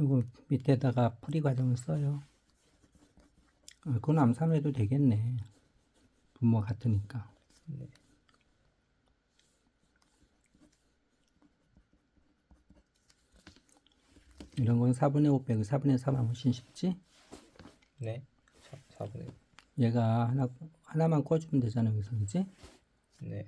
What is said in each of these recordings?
요거 밑에다가 풀이 과정을 써요. 아, 그건 암산을 해도 되겠네. 분모 같으니까. 네. 이런 건 4분의 5 빼고 4분의 3 하면 훨씬 쉽지? 네. 4, 4분의 얘가 하나, 하나만 꺼주면 되잖아, 여기서, 그지? 네.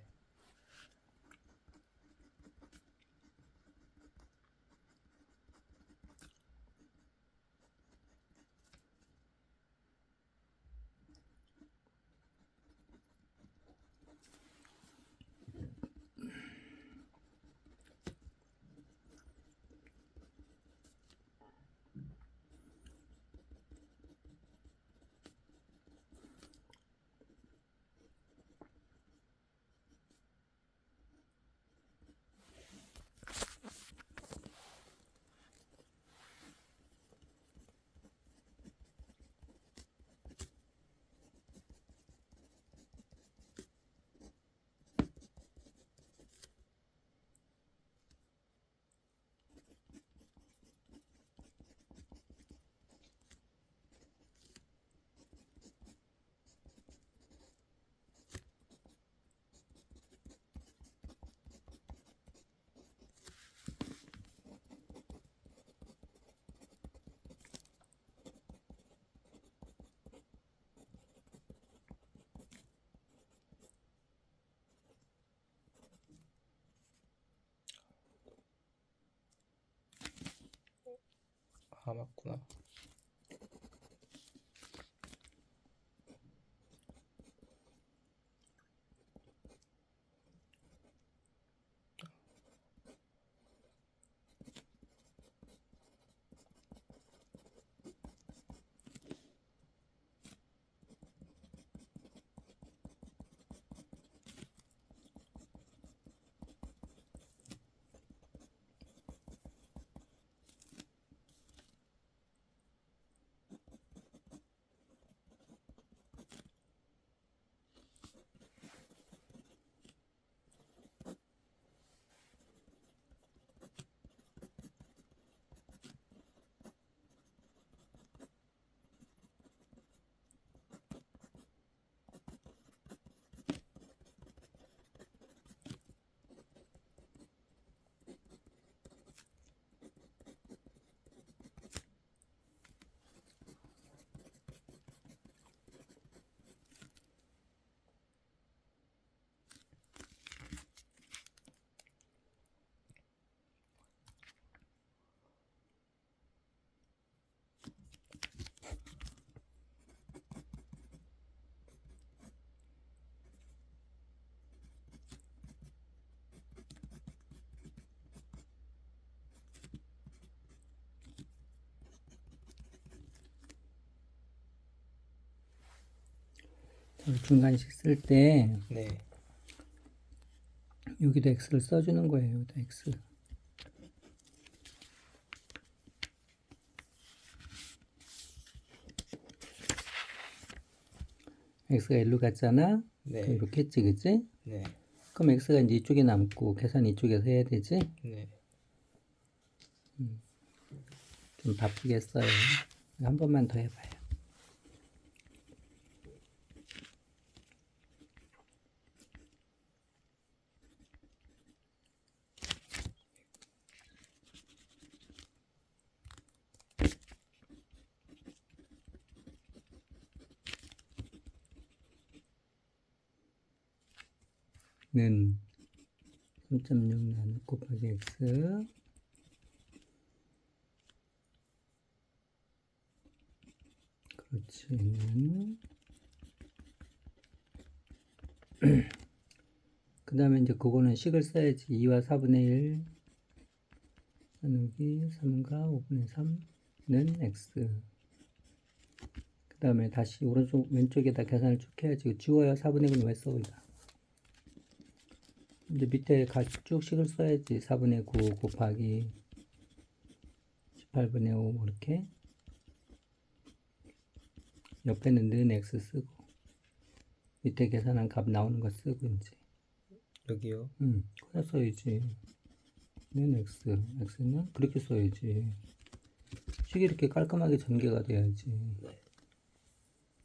아, 맞구나. 중간식 쓸 때 네. 여기다 x를 써주는 거예요. 여기다 x. x가 1로 갔잖아. 네. 이렇게 했지, 그치? 네. 그럼 x가 이제 이쪽에 남고 계산 이쪽에서 해야 되지? 네. 좀 바쁘겠어요. 한 번만 더 해봐요. 는 3.6 나누 곱하기 x. 그렇지. 는그 다음에 이제 그거는 식을 써야지. 2와 4분의 1 나누기 3과 5분의 3는 x. 그 다음에 다시 오른쪽 왼쪽에다 계산을 쭉 해야지. 지워야 4분의 1은 왜 써? 우리가 이제 밑에 가- 쭉 식을 써야지 4분의 9 곱하기 18분의 5뭐 이렇게 옆에는 는 x 쓰고 밑에 계산한 값 나오는 거 쓰고 이제 여기요. 응 그래 써야지 는 x x는 그렇게 써야지 어떻게 이렇게 깔끔하게 전개가 돼야지. 네.